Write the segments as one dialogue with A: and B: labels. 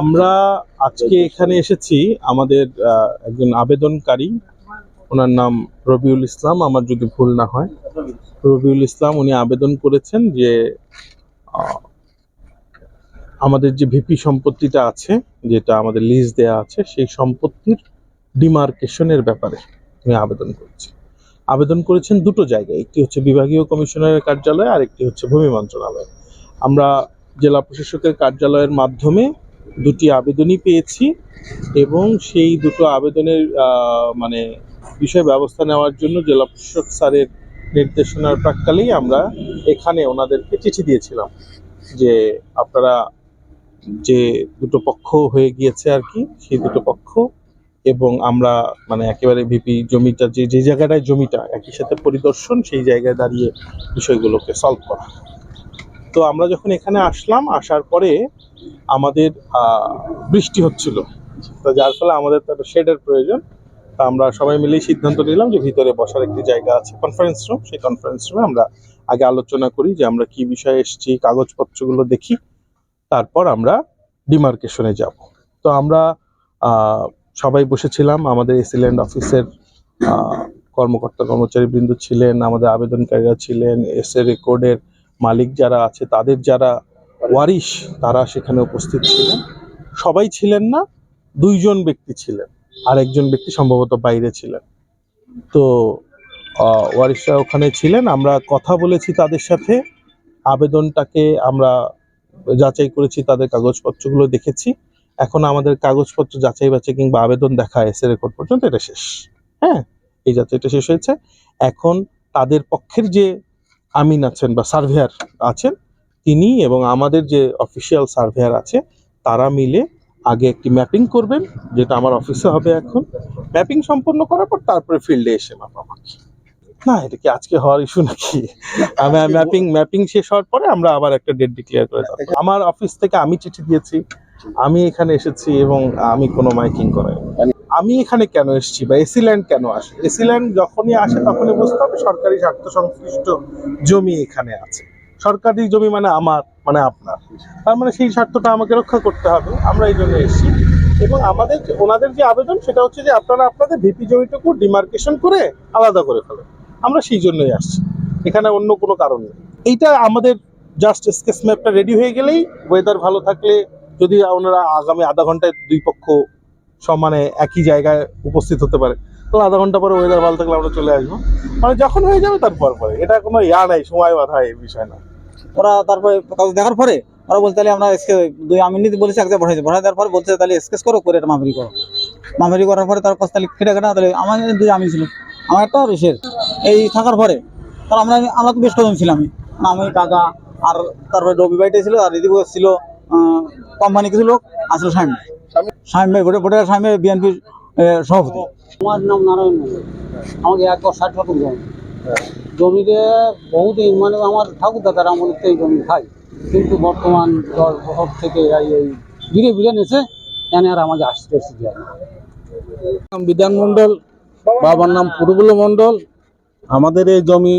A: আমরা আজকে এখানে এসেছি। আমাদের একজন আবেদনকারী। ওনার নাম রবিউল ইসলাম, আমার যদি ভুল না হয়। রবিউল ইসলাম, উনি আবেদন করেছেন যে আমাদের যে ভিপি সম্পত্তিটা আছে, যেটা আমাদের লিজ দেয়া আছে, সেই সম্পত্তির ডিমার্কেশনের ব্যাপারে উনি আবেদন করেছেন। আবেদন করেছেন দুটো জায়গায়, একটি হচ্ছে বিভাগীয় কমিশনারের কার্যালয় আর একটি হচ্ছে ভূমি মন্ত্রণালয়। আমরা জেলা প্রশাসকের কার্যালয়ের মাধ্যমে দুটি আবেদনই পেয়েছি এবং সেই দুটো আবেদনের মানে বিষয় ব্যবস্থা নেওয়ার জন্য জেলা প্রশাসক স্যারের নির্দেশনার প্রাককালেই আমরা এখানে ওনাদেরকে চিঠি দিয়েছিলাম যে আপনারা যে দুটো পক্ষ হয়ে গিয়েছে আর কি, সেই দুটো পক্ষ এবং আমরা মানে একেবারে ভিপি জমিটা যে যে জায়গাটায় জমিটা একই সাথে পরিদর্শন, সেই জায়গায় দাঁড়িয়ে বিষয়গুলোকে সলভ করা। তো আমরা যখন এখানে আসলাম, আসার পরে আমাদের বৃষ্টি হচ্ছিল। তো যার ফলে আমাদের তো একটা শেডের প্রয়োজন। তা আমরা সবাই মিলেই সিদ্ধান্ত নিলাম যে ভিতরে বসার একটি জায়গা আছে কনফারেন্স রুম সেই কনফারেন্স রুমে আমরা আগে আলোচনা করি যে আমরা কি বিষয়ে এসেছি, কাগজপত্রগুলো দেখি। তারপর আমরা ডিমার্কেশনে যাব। তো আমরা সবাই বসেছিলাম। আমাদের এসিল্যান্ড অফিসের কর্মকর্তা কর্মচারী বৃন্দ ছিলেন, আমাদের আবেদনকারীরা ছিলেন এস রেকর্ডের মালিক যারা আছে, তাদের যারা ওয়ারিশ, তারা সেখানে উপস্থিত ছিলেন। সবাই ছিলেন না, দুইজন ব্যক্তি ছিলেন, আর একজন ব্যক্তি সম্ভবত বাইরে ছিলেন। তো ওয়ারিশরা ওখানে ছিলেন। আমরা কথা বলেছি তাদের সাথে, আবেদনটাকে আমরা যাচাই করেছি, তাদের কাগজপত্রগুলো দেখেছি। এখন আমাদের কাগজপত্র যাচাই বাছাই কিংবা আবেদন দেখা এসে রেকর্ড পর্যন্ত, এটা শেষ। হ্যাঁ এই যাচাইটা শেষ হয়েছে। এখন তাদের পক্ষের যে আমিন আছেন বা সার্ভেয়ার আছেন তিনি এবং আমাদের যে অফিসিয়াল সার্ভেয়ার আছে তারা মিলে আগে একটি ম্যাপিং করবেন যেটা আমার অফিসে হবে এখন। ম্যাপিং সম্পন্ন করার পর তারপরে ফিল্ডে এসে মাপামাপি না এটা কি আজকে হওয়ার ইস্যু নাকি? ম্যাপিং ম্যাপিং শেষ হওয়ার পরে আমরা আবার একটা ডেট ডিক্লেয়ার করে দেবো। আমার অফিস থেকে আমি চিঠি দিয়েছি আমি এখানে এসেছি এবং আমি কোনো মাইকিং করাই আমি এখানে কেন এসেছি বা এসি ল্যান্ড কেন আসে? এসি ল্যান্ড যখনই আসে তখনই বুঝতে হবে সরকারি স্বার্থ সংশ্লিষ্ট জমি এখানে আছে। সরকারি জমি মানে আমার মানে আপনার। তার মানে সেই স্বার্থটা আমাকে রক্ষা করতে হবে। আমরা এই জন্য এসেছি। এবং আমাদের ওনাদের যে আবেদন সেটা হচ্ছে যে আপনারা আপনাদের ভিপি জমিটুকু ডিমার্কেশন করে আলাদা করে ফেলেন। আমরা সেই জন্যই আসছি। এখানে অন্য কোনো কারণ নেই। এইটা আমাদের জাস্ট স্কেচ ম্যাপটা রেডি হয়ে গেলেই ওয়েদার ভালো থাকলে যদি ওনারা আগামী আধা ঘন্টায় দুই পক্ষ সমানে একই জায়গায় উপস্থিত হতে পারে, তাহলে আধা ঘণ্টা পরে ওয়েদার ভালো থাকলে আমরা চলে আসব। মানে যখন হয়ে যাবে তারপর পরে। এটা কোনো ইয়া নাই, সময় বাধা এই বিষয় না।
B: ওরা তারপরে কাগজ দেখার পরে ওরা বলতে তাহলে আমরা দুই আমি নিতে বলেছি একদম বসাইছে বসাই দেওয়ার পরে বলছে, তাহলে স্কেচ করো, করে এটা মাফারি করো। মাফারি করার পরে তার পাঁচ তাহলে কেটে কেটে, তাহলে আমার দুই আমি ছিল। আমার একটা আর এই থাকার পরে তাহলে আমরা আমরা তো বেশ কজন ছিলাম। আমি, কাকা আর তারপরে রবি ভাইটা ছিল, আর এদিকে ছিল কোম্পানি কিছু লোক আসলে স্বামী। স্বামী ভাই ভোটে ভোটে স্বামী ভাই বিএনপির সভাপতি।
C: আমার নাম নারায়ণ মন্ডল আমাকে একশো ষাট শতক জমি জমিতে বহুদিন মানে আমার ঠাকুর দাদার আমল এই জমি খাই। কিন্তু বর্তমান দশ বছর থেকে এই এই ধীরে ধীরে নেছে এনে আর আমাকে আসতে
D: বিধান মন্ডল বাবার নাম পুরবুল মন্ডল আমাদের এই জমি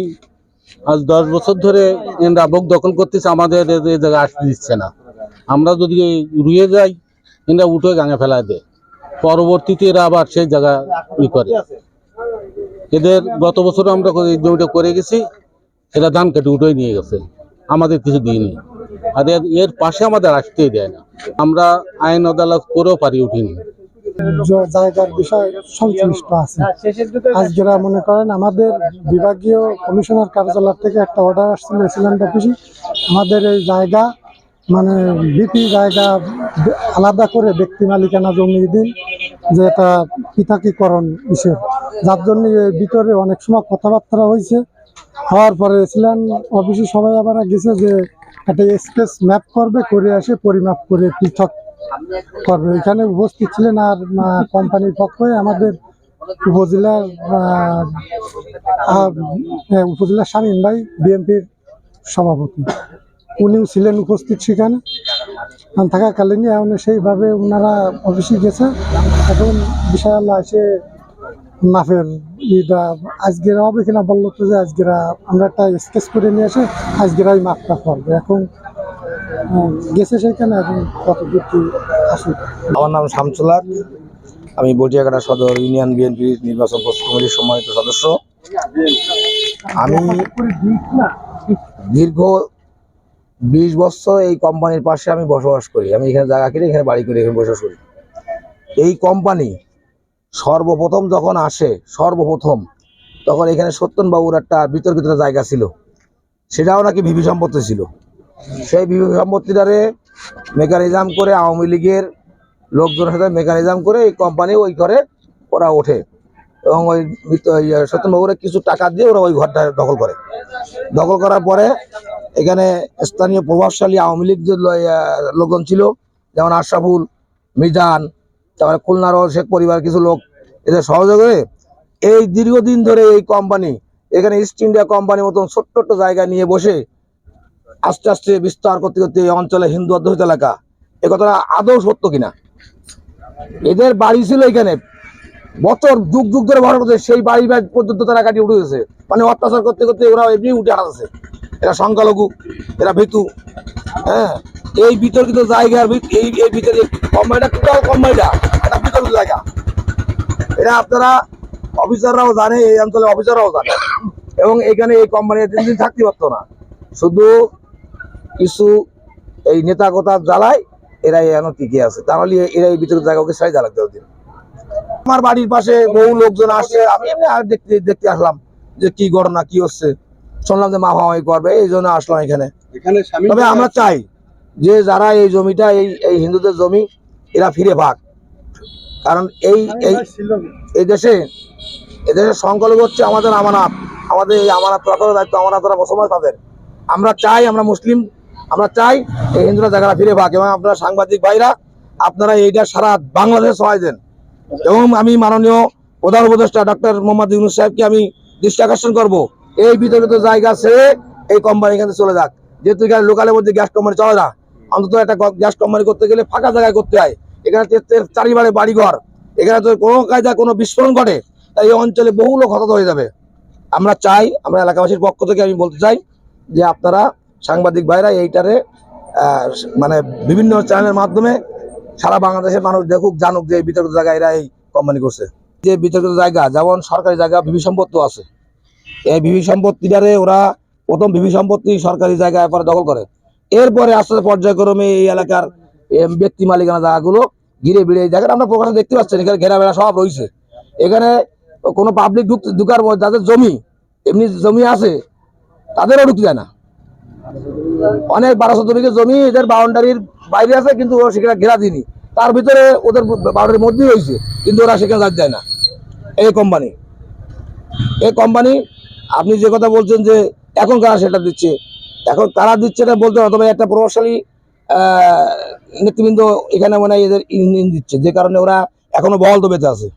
D: আজ দশ বছর ধরে এনরা বক দখল করতেছে আমাদের এই জায়গায় আসতে দিচ্ছে না। আমরা যদি রুয়ে যাই এনরা উঠে গাঙে ফেলা দেয়। পরবর্তীতে এরা আবার সেই জায়গা ই করে। এদের গত বছর আমরা এই জমিটা করে গেছি, এরা ধান কেটে উঠে নিয়ে গেছে। আমাদের কিছু দিইনি আর এর- এর পাশে আমাদের আসতেই দেয় না। আমরা আইন আদালত করেও পারি উঠিনি।
E: জায়গার বিষয় সংশ্লিষ্ট আছে। আজকেরা মনে করেন, আমাদের বিভাগীয় কমিশনার কার্যালয় থেকে একটা অর্ডার আসছিল এসিল্যান্ড অফিসে আমাদের এই জায়গা মানে বিপি জায়গা আলাদা করে ব্যক্তি মালিকানা জমি দিন যে এটা পৃথকীকরণ ইসের যার জন্য ভিতরে অনেক সময় কথাবার্তা হয়েছে। হওয়ার পরে এসিল্যান্ড অফিসে সবাই আবার গেছে যে একটা স্পেস ম্যাপ করবে করে আসে পরিমাপ করে পৃথক করবে। এখানে উপস্থিত ছিলেন আর কোম্পানির পক্ষে আমাদের উপজেলার হ্যাঁ, উপজেলার স্বামীন ভাই বিএনপির সভাপতি। উনিও ছিলেন উপস্থিত সেখানে। থাকাকালীন এখন সেইভাবে ওনারা অফিসে গেছে। এখন বিশাল আল্লাহ এসে মাফের ইটা আজকের হবে কিনা বলল তো যে আজকেরা আমরা একটা স্কেচ করে নিয়ে এসে আজকেরাই মাপটা করবে। এখন গেছে সেখানে এখন কত দূর কি আসুক
F: আমার নাম শামসুলাক আমি বটিয়াকাটা সদর ইউনিয়ন বিএনপি নির্বাচন প্রস্তুত কমিটির সম্মানিত সদস্য। আমি দীর্ঘ বিশ বছর এই কোম্পানির পাশে আমি বসবাস করি। আমি এখানে জায়গা কিনে এখানে বাড়ি করে এখানে বসবাস করি। এই কোম্পানি সর্বপ্রথম যখন আসে সর্বপ্রথম তখন এখানে সত্যনবাবুর একটা বিতর্কিত জায়গা ছিল। সেটাও নাকি ভিভি সম্পত্তি ছিল। সেই ভিভি সম্পত্তিটারে মেকানিজম করে আওয়ামী লীগের লোকজনের সাথে মেকানিজম করে এই কোম্পানি ওই ঘরে ওরা ওঠে এবং ওই আহ, কিছু টাকা দিয়ে ওরা ওই ঘরটা দখল করে। দখল করার পরে এখানে স্থানীয় প্রভাবশালী আওয়ামী লীগ লোকজন ছিল, যেমন আশরাফুল, মিজান, তারপরে খুলনারও শেখ পরিবার কিছু লোক এদের সহযোগে এই দীর্ঘদিন ধরে এই কোম্পানি এখানে ইস্ট ইন্ডিয়া কোম্পানির মতন ছোট্ট ছোট্ট জায়গা নিয়ে বসে আস্তে আস্তে বিস্তার করতে করতে এই অঞ্চলে হিন্দু অধ্যুষিত এলাকা, এ কথাটা আদৌ সত্য কিনা? এদের বাড়ি ছিল এখানে। বছর যুগ যুগ ধরে ভরা সেই বাড়ি পর্যন্ত তারা কাটিয়ে উঠে গেছে। মানে অত্যাচার করতে করতে ওরা এমনি উঠে আসছে এরা সংখ্যালঘু, এরা ভীতু হ্যাঁ? এই বিতর্কিত জায়গার এই এই ভিতরে কম্বাইটা টোটাল কম্বাইটা এটা বিতর্কিত জায়গা। এটা আপনারা অফিসাররাও জানে, এই অঞ্চলে অফিসাররাও জানে। এবং এখানে এই কোম্পানি দিন দিন থাকতে পারতো না। শুধু কিছু এই নেতা কথা জ্বালায় এরা এখনও টিকে আছে। তাহলে এরা এই ভিতরে জায়গাকে সাই জ্বালাতে দিন আমার বাড়ির পাশে বহু লোকজন আসছে আমি এমনি আর দেখতে দেখতে আসলাম যে কি ঘটনা, কি হচ্ছে। শুনলাম যে মাফামাফি করবে এই জন্য আসলাম এখানে। তবে আমরা চাই যে যারা এই জমিটা এই এই হিন্দুদের জমি এরা ফিরে পাক। কারণ এই এই দেশে এদেশে সংখ্যালঘু হচ্ছে আমাদের আমানত। আমাদের এই আমানত রক্ষার দায়িত্ব আমানত মুসলমান তাদের। আমরা চাই আমরা মুসলিম আমরা চাই এই হিন্দুরা জায়গাটা ফিরে পাক। এবং আপনারা সাংবাদিক ভাইরা আপনারা এইটা সারা বাংলাদেশ সহায় দেন। এবং আমি মাননীয় প্রধান উপদেষ্টা ডক্টর মোহাম্মদ ইউনুস সাহেবকে আমি দৃষ্টি আকর্ষণ করব। এই বিতর্কিত জায়গা ছেড়ে এই কোম্পানি এখানে চলে যাক। যেহেতু এখানে লোকালের মধ্যে গ্যাস কোম্পানি চলে না, অন্তত একটা গ্যাস কোম্পানি করতে গেলে ফাঁকা জায়গায় করতে হয়। এখানে চারিবারে বাড়িঘর, এখানে তো কোনো কায়দা কোনো বিস্ফোরণ ঘটে, তাই এই অঞ্চলে বহু লোক হতাহত হয়ে যাবে। আমরা চাই, আমরা এলাকাবাসীর পক্ষ থেকে আমি বলতে চাই যে আপনারা সাংবাদিক ভাইরা এইটারে মানে বিভিন্ন চ্যানেলের মাধ্যমে সারা বাংলাদেশের মানুষ দেখুক, জানুক যে বিতর্কিত জায়গা এরা এই কোম্পানি করছে। যে বিতর্কিত জায়গা, যেমন সরকারি জায়গা বিভি সম্পত্তি আছে। এই বিভি সম্পত্তিটারে ওরা প্রথম বিভি সম্পত্তি সরকারি জায়গা এরপরে দখল করে। এরপরে আস্তে আস্তে পর্যায়ক্রমে এই এলাকার ব্যক্তি মালিকানা জায়গাগুলো ঘিরে বিড়ে এই জায়গাটা আমরা প্রকাশন দেখতে পাচ্ছেন, এখানে ঘেরা বেড়া সব রয়েছে। এখানে কোনো পাবলিক ঢুকার যাদের জমি, এমনি জমি আছে, তাদেরও ঢুকতে যায় না। অনেক বারোশো জমিকে জমি এদের বাউন্ডারির বাইরে আছে, কিন্তু ওরা সেখানে ঘেরা দিনি তার ভিতরে ওদের বাউন্ডারির মধ্যেই রয়েছে, কিন্তু ওরা সেখানে যাতে দেয় না। এই কোম্পানি এই কোম্পানি আপনি যে কথা বলছেন যে এখন কারা সেটা দিচ্ছে, এখন কারা দিচ্ছে এটা বলতে অথবা একটা প্রভাবশালী নেতৃবৃন্দ এখানে হয় এদের ইন দিচ্ছে, যে কারণে ওরা এখনও বহল তো বেঁচে আছে।